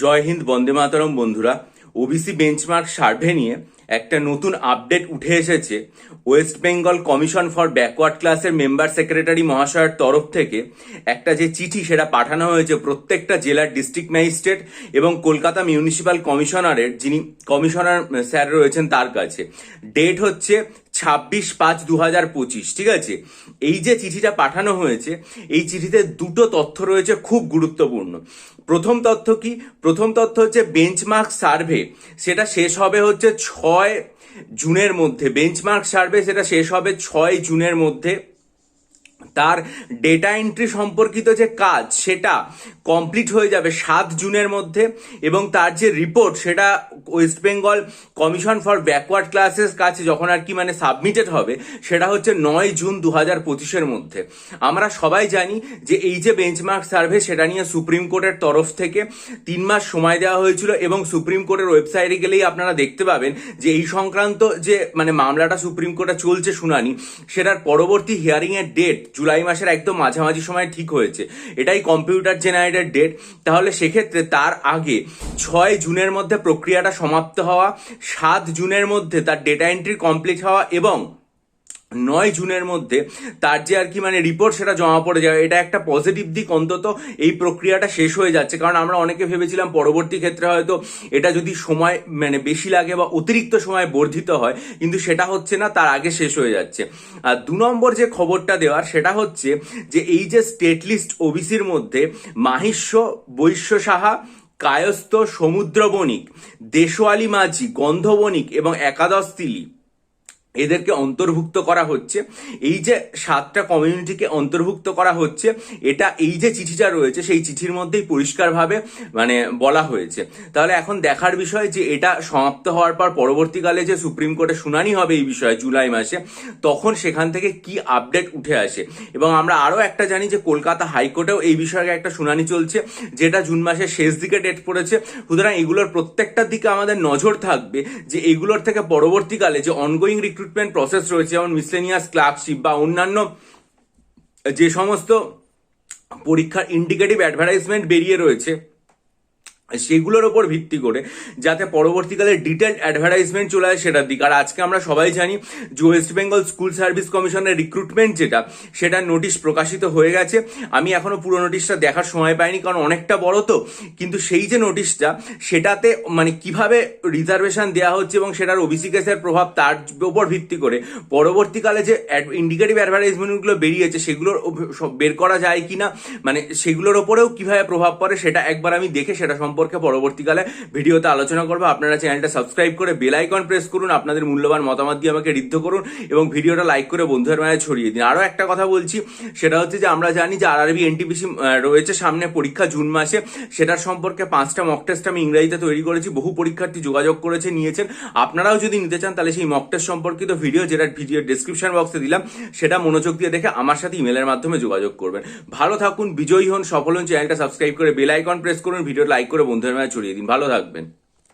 জয় হিন্দ, বন্দে মাতরম বন্ধুরা OBC benchmark survey নিয়ে একটা নতুন আপডেট উঠে এসেছে। West Bengal commission for backward ক্লাসের মেম্বার সেক্রেটারি মহাশয়ের তরফ থেকে একটা যে চিঠি সেটা পাঠানো হয়েছে প্রত্যেকটা জেলার ডিস্ট্রিক্ট ম্যাজিস্ট্রেট এবং কলকাতা মিউনিসিপ্যাল কমিশনারের যিনি কমিশনার স্যার রয়েছেন তার কাছে। ডেট হচ্ছে ছাব্বিশ পাঁচ দু হাজার পঁচিশ, ঠিক আছে? এই যে চিঠিটা পাঠানো হয়েছে, এই চিঠিতে দুটো তথ্য রয়েছে খুব গুরুত্বপূর্ণ। প্রথম তথ্য কি? প্রথম তথ্য হচ্ছে বেঞ্চমার্ক সার্ভে সেটা শেষ হবে হচ্ছে ছয় জুনের মধ্যে। বেঞ্চমার্ক সার্ভে সেটা শেষ হবে ছয় জুনের মধ্যে। তার ডেটা এন্ট্রি সম্পর্কিত যে কাজ, সেটা কমপ্লিট হয়ে যাবে সাত জুনের মধ্যে এবং তার যে রিপোর্ট সেটা West Bengal commission for backward classes কাছে যখন আর কি মানে সাবমিটেড হবে, সেটা হচ্ছে নয় জুন দু হাজার পঁচিশের মধ্যে। আমরা সবাই জানি যে এই যে বেঞ্চমার্ক সার্ভে সেটা নিয়ে সুপ্রিম কোর্টের তরফ থেকে তিন মাস সময় দেওয়া হয়েছিল এবং সুপ্রিম কোর্টের ওয়েবসাইটে গেলেই আপনারা দেখতে পাবেন যে এই সংক্রান্ত যে মানে মামলাটা সুপ্রিম কোর্টে চলছে শুনানি, সেটার পরবর্তী হিয়ারিং এর ডেট জুলাই মাসের একদম মাঝামাঝি সময় ঠিক হয়েছে। এটাই কম্পিউটার জেনারেটেড ডেট তাহলে সেক্ষেত্রে তার আগে ছয় জুনের মধ্যে প্রক্রিয়াটা সমাপ্ত হওয়া, সাত জুনের মধ্যে তার ডেটা এন্ট্রি কমপ্লিট হওয়া এবং নয় জুনের মধ্যে তার যে আর কি মানে রিপোর্ট সেটা জমা পড়ে যাবে এটা একটা পজিটিভ দিক অন্তত। এই প্রক্রিয়াটা শেষ হয়ে যাচ্ছে। কারণ আমরা অনেকে ভেবেছিলাম পরবর্তী ক্ষেত্রে হয়তো এটা যদি সময় মানে বেশি লাগে বা অতিরিক্ত সময় বর্ধিত হয়, কিন্তু সেটা হচ্ছে না, তার আগে শেষ হয়ে যাচ্ছে। আর দু নম্বর যে খবরটা দেওয়ার, সেটা হচ্ছে যে এই যে স্টেট লিস্ট ওবিসির মধ্যে মাহিষ্য, বৈশ্য সাহা, কায়স্থ, সমুদ্র বণিক দেশোয়ালি মাঝি, গন্ধবণিক এবং একাদশ তিলি এদেরকে অন্তর্ভুক্ত করা হচ্ছে। এই যে সাতটা কমিউনিটিকে অন্তর্ভুক্ত করা হচ্ছে, এটা এই যে চিঠিটা রয়েছে, সেই চিঠির মধ্যেই পরিষ্কারভাবে মানে বলা হয়েছে। তাহলে এখন দেখার বিষয় যে এটা সমাপ্ত হওয়ার পর পরবর্তীকালে যে সুপ্রিম কোর্টে শুনানি হবে এই বিষয়ে জুলাই মাসে, তখন সেখান থেকে কি আপডেট উঠে আসে? এবং আমরা আরও একটা জানি যে কলকাতা হাইকোর্টেও এই বিষয়ে একটা শুনানি চলছে, যেটা জুন মাসের শেষ দিকে ডেট পড়েছে। সুতরাং এগুলোর প্রত্যেকটার দিকে আমাদের নজর থাকবে যে এগুলোর থেকে পরবর্তীকালে যে অনগোয়িং রিক্রুটমেন্ট প্রসেস রয়েছে, যেমন মিসলেনিয়াস ক্লার্কশিপ বা অন্যান্য, যে সমস্ত পরীক্ষার ইন্ডিকেটিভ অ্যাডভার্টাইজমেন্ট বেরিয়ে রয়েছে। সেগুলোর ওপর ভিত্তি করে যাতে পরবর্তীকালে ডিটেলড অ্যাডভার্টাইজমেন্ট চলে আসে সেটার দিক। আর আজকে আমরা সবাই জানি যে ওয়েস্ট বেঙ্গল স্কুল সার্ভিস কমিশনের রিক্রুটমেন্ট যেটা সেটার নোটিশ প্রকাশিত হয়ে গেছে। আমি এখনও পুরো নোটিশটা দেখার সময় পাইনি, কারণ অনেকটা বড় তো। কিন্তু সেই যে নোটিশটা সেটাতে মানে কীভাবে রিজার্ভেশন দেওয়া হচ্ছে এবং সেটার ওবিসি কেসের প্রভাব তার উপর ভিত্তি করে পরবর্তীকালে যে ইন্ডিকেটিভ অ্যাডভার্টাইজমেন্টগুলো বেরিয়েছে, সেগুলোর বের করা যায় কিনা মানে সেগুলোর ওপরেও কীভাবে প্রভাব পড়ে সেটা একবার আমি দেখে সেটা পরবর্তীকালে ভিডিওতে আলোচনা করব। আপনারা চ্যানেলটা সাবস্ক্রাইব করে বেল আইকন প্রেস করুন, আপনাদের মূল্যবান মতামত দিয়ে আমাকে ঋদ্ধ করুন এবং ভিডিওটা লাইক করে বন্ধুদের মাঝে ছড়িয়ে দিন। আরও একটা কথা বলছি, সেটা হচ্ছে যে আমরা জানি যে আরআরবি এনটিপিসি রয়েছে সামনে পরীক্ষা জুন মাসে। সেটার সম্পর্কে পাঁচটা মক টেস্ট আমি ইংরেজিতে তৈরি করেছি, বহু পরীক্ষার্থী যোগাযোগ করেছে, নিয়েছেন। আপনারাও যদি নিতে চান, তাহলে সেই মক টেস্ট সম্পর্কিত ভিডিও যেটা ভিডিও ডিসক্রিপশন বক্সে দিলাম, সেটা মনোযোগ দিয়ে দেখে আমার সাথে ইমেলের মাধ্যমে যোগাযোগ করবেন। ভালো থাকুন, বিজয়ী হন, সফল হন, চ্যানেলটা সাবস্ক্রাইব করে বেল আইকন প্রেস করুন ভিডিও লাইক করে বন্ধুদের মাঝে ছড়িয়ে দিন। ভালো থাকবেন।